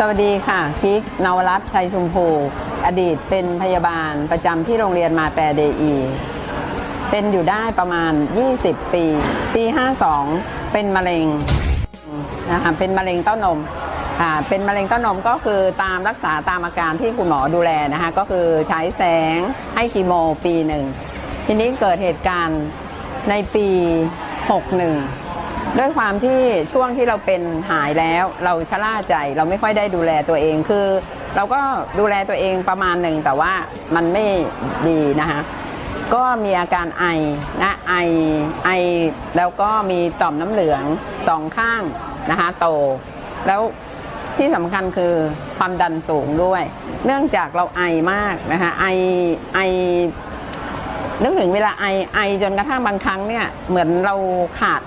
สวัสดีค่ะกิกนวรัตน์ชัยชุมพูอดีตเป็นพยาบาลประจำที่โรงเรียนมาแต่เดอี เป็นอยู่ได้ประมาณ 20 ปี ปี 52 เป็นมะเร็งนะคะเป็นมะเร็งเต้านมค่ะเป็นมะเร็งเต้านมก็คือตามรักษาตามอาการที่คุณหมอดูแลนะคะก็คือใช้แสงให้คีโมปีหนึ่ง ทีนี้เกิดเหตุการณ์ในปี 61 ด้วยความที่ช่วงที่เราเป็นหายแล้วเราชะล่าใจเราไม่ค่อยได้ดูแลตัวเองคือ เราก็ดูแลตัวเองประมาณหนึ่งแต่ว่ามันไม่ดีนะคะก็มีอาการไอนะไอไอแล้วก็มีต่อมน้ำเหลืองสองข้างนะคะโต แล้วที่สำคัญคือความดันสูงด้วย เนื่องจากเราไอมากนะคะไอไอนึกถึงเวลาไอไอจนกระทั่งบางครั้งเนี่ยเหมือนเราขาด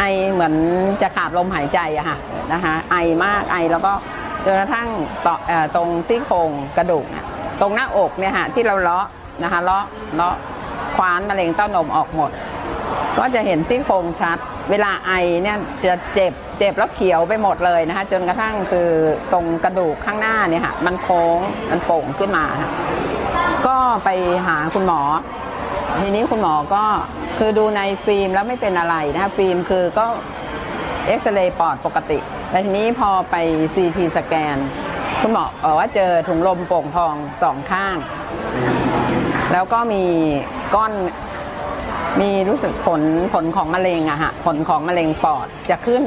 ไอเหมือนจะขาดลมหายใจอะค่ะนะคะไอมากไอแล้วก็จนกระทั่งต่อตรงซี่โครงกระดูกเนี่ยตรงหน้าอกเนี่ยค่ะที่เราเลาะนะคะเลาะเลาะคว้านมะเร็งเต้านมออกหมด ก็จะเห็นซี่โครงชัด เวลาไอเนี่ยจะเจ็บเจ็บแล้วเขียวไปหมดเลยนะคะจนกระทั่งคือตรงกระดูกข้างหน้าเนี่ยค่ะมันโค้งมันโป่งขึ้นมาค่ะก็ไปหาคุณหมอ ทีนี้คุณหมอก็คือดูในฟิล์มแล้วไม่เป็นอะไรนะคะฟิล์มคือก็เอ็กซเรย์ปอดปกติแต่ทีนี้พอไปซีทีสแกนคุณหมอบอกว่าเจอถุงลมโป่งพองสองข้าง แล้วก็มีก้อนมีรู้สึกผลผลของมะเร็งอะฮะผลของมะเร็งปอดจะขึ้น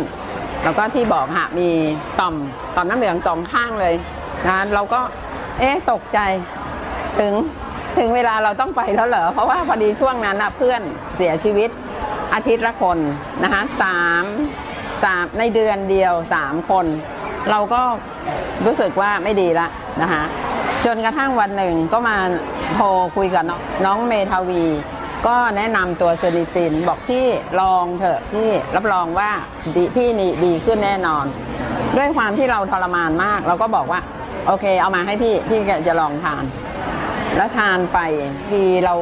แล้วก็ที่บอกฮะมีต่อมต่อมน้ำเหลืองสองข้างเลยนะเราก็เอ๊ะตกใจถึง ถึงเวลาเราต้องไปแล้วเหรอ เพราะว่าพอดีช่วงนั้นนะเพื่อนเสียชีวิตอาทิตย์ละคนนะคะสามสามในเดือนเดียวสามคน เราก็รู้สึกว่าไม่ดีละนะคะจนกระทั่งวันหนึ่งก็มาโทรคุยกับน้องเมทาวี ก็แนะนำตัวเซนิตินบอกพี่ลองเถอะพี่รับรองว่าดีพี่นี่ดีขึ้นแน่นอน ด้วยความที่เราทรมานมาก เราก็บอกว่า โอเค เอามาให้พี่ พี่จะลองทาน แล้วทานไปทีเรา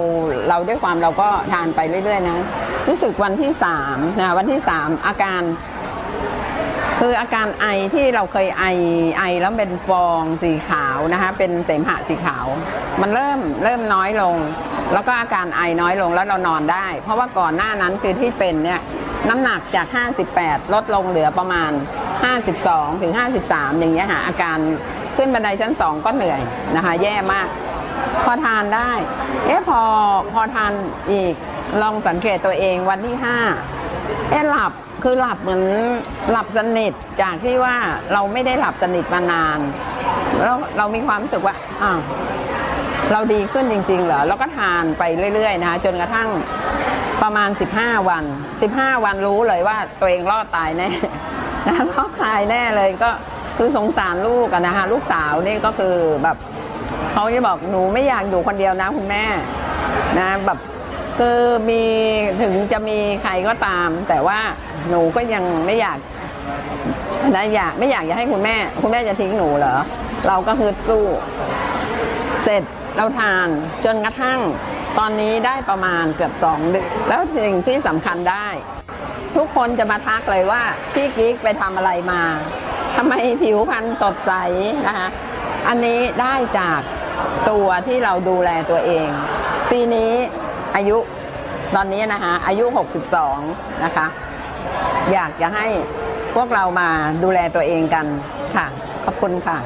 เราด้วยความเราก็ทานไปเรื่อย ๆ นะ รู้สึกวันที่สามนะวันที่สามอาการ คืออาการไอที่เราเคยไอไอแล้วเป็นฟองสีขาวนะคะ เป็นเสมหะสีขาว มันเริ่มเริ่มน้อยลง แล้วก็อาการไอน้อยลงแล้วเรานอนได้ เพราะว่าก่อนหน้านั้นคือที่เป็นเนี่ยน้ำหนักจาก 58 ลดลงเหลือประมาณ 52 ถึง 53 อย่างเงี้ยค่ะอาการขึ้นบันไดชั้น 2 ก็เหนื่อยนะคะ แย่มาก พอทานได้ เอ๊ะพอพอทานอีกลองสังเกตตัวเองวันที่5เอ๊ะหลับคือหลับเหมือนหลับสนิทจากที่ว่าเราไม่ได้หลับสนิทมานาน แล้วเรามีความรู้สึกว่าอ้าวเราดีขึ้นจริง ๆ เหรอแล้วก็ทานไปเรื่อยๆ นะคะจนกระทั่งประมาณ 15 วัน 15 วันรู้เลยว่าตัวเองรอดตายแน่นะรอดตายแน่เลยก็คือสงสารลูกอะนะคะลูกสาวนี่ก็คือแบบ เขาจะบอกหนูไม่อยากอยู่คนเดียวนะคุณแม่นะแบบคือมีถึงจะมีใครก็ตาม แต่ว่าหนูก็ยังไม่อยากนะอยากไม่อยากจะให้คุณแม่ คุณแม่จะทิ้งหนูเหรอเราก็คือสู้ เสร็จเราทานจนกระทั่งตอนนี้ได้ประมาณเกือบสองเดือนแล้วสิ่งที่สำคัญได้ ทุกคนจะมาทักเลยว่าพี่กิ๊กไปทำอะไรมาทำไมผิวพรรณสดใสนะคะ อันนี้ได้จาก ตัวที่เราดูแลตัวเอง ปีนี้อายุตอนนี้นะคะอายุ 62 นะคะ อยากจะให้พวกเรามาดูแลตัวเองกันค่ะ ขอบคุณค่ะ